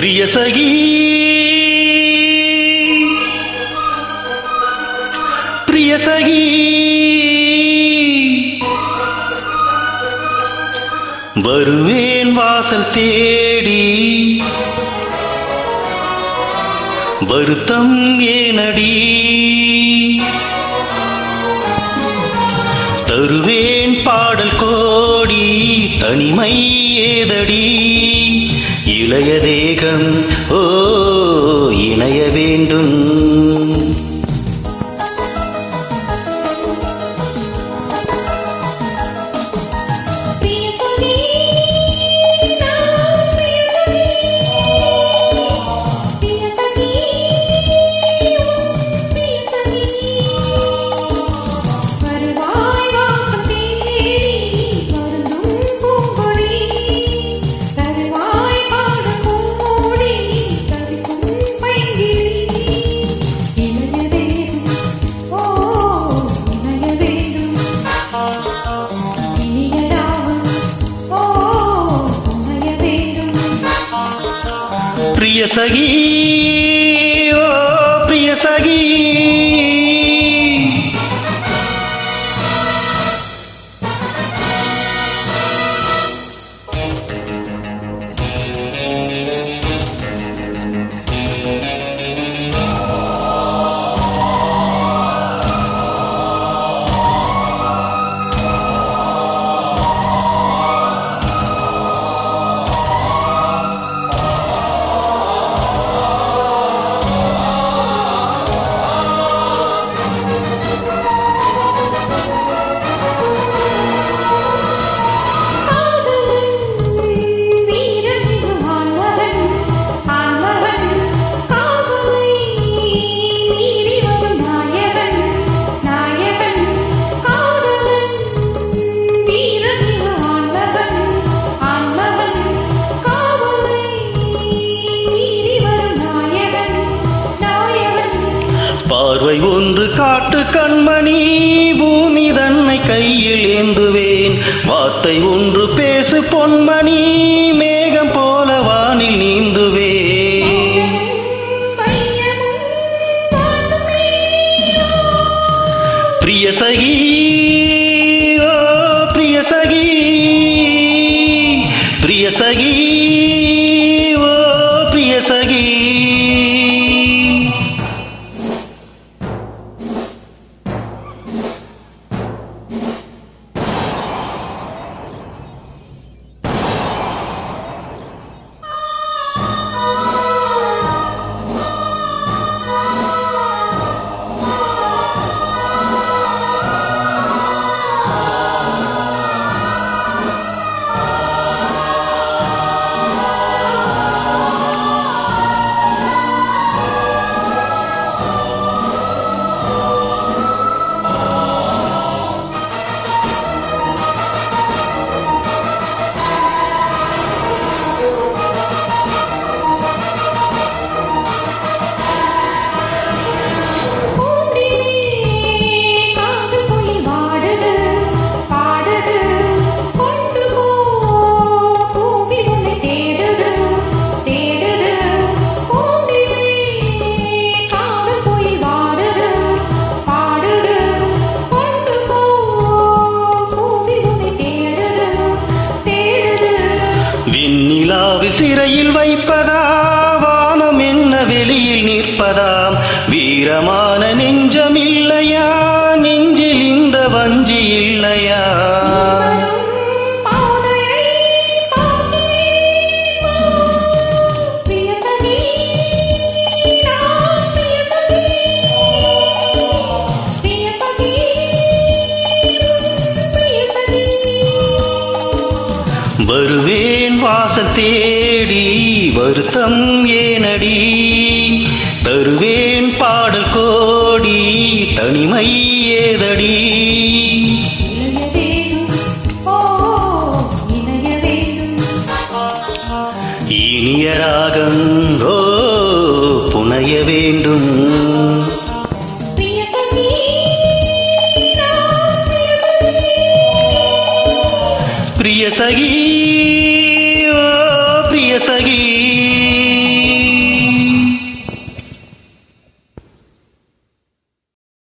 பிரியசகி பிரியசகி வருவேன் வாசல் தேடி. வருத்தம் ஏனடி. தருவேன் பாடல் கோடி தனிமை ஏதடி. இளைய தேகம் ஓ இணைய வேண்டும். பிரிய சகி. பார்வை ஒன்று காட்டு கண்மணி பூமி தன்னை கையில் ஏந்துவேன். வார்த்தை ஒன்று பேசு பொன்மணி விண்ணிலாவில் சிறையில் வைப்பதா? வானம் என்ன வெளியில் நிற்பதா? வீரமான நெஞ்சமில்லையா நெஞ்சில் இந்த வஞ்சியில் வருவேன் வாசல் தேடி வருத்தம் ஏனடி? தருவேன் பாடல் கோடி தனிமை ஏதடி? இனிய ராகம் ஓ புனைய வேண்டும். பிரிய சகி ஓ பிரிய சகி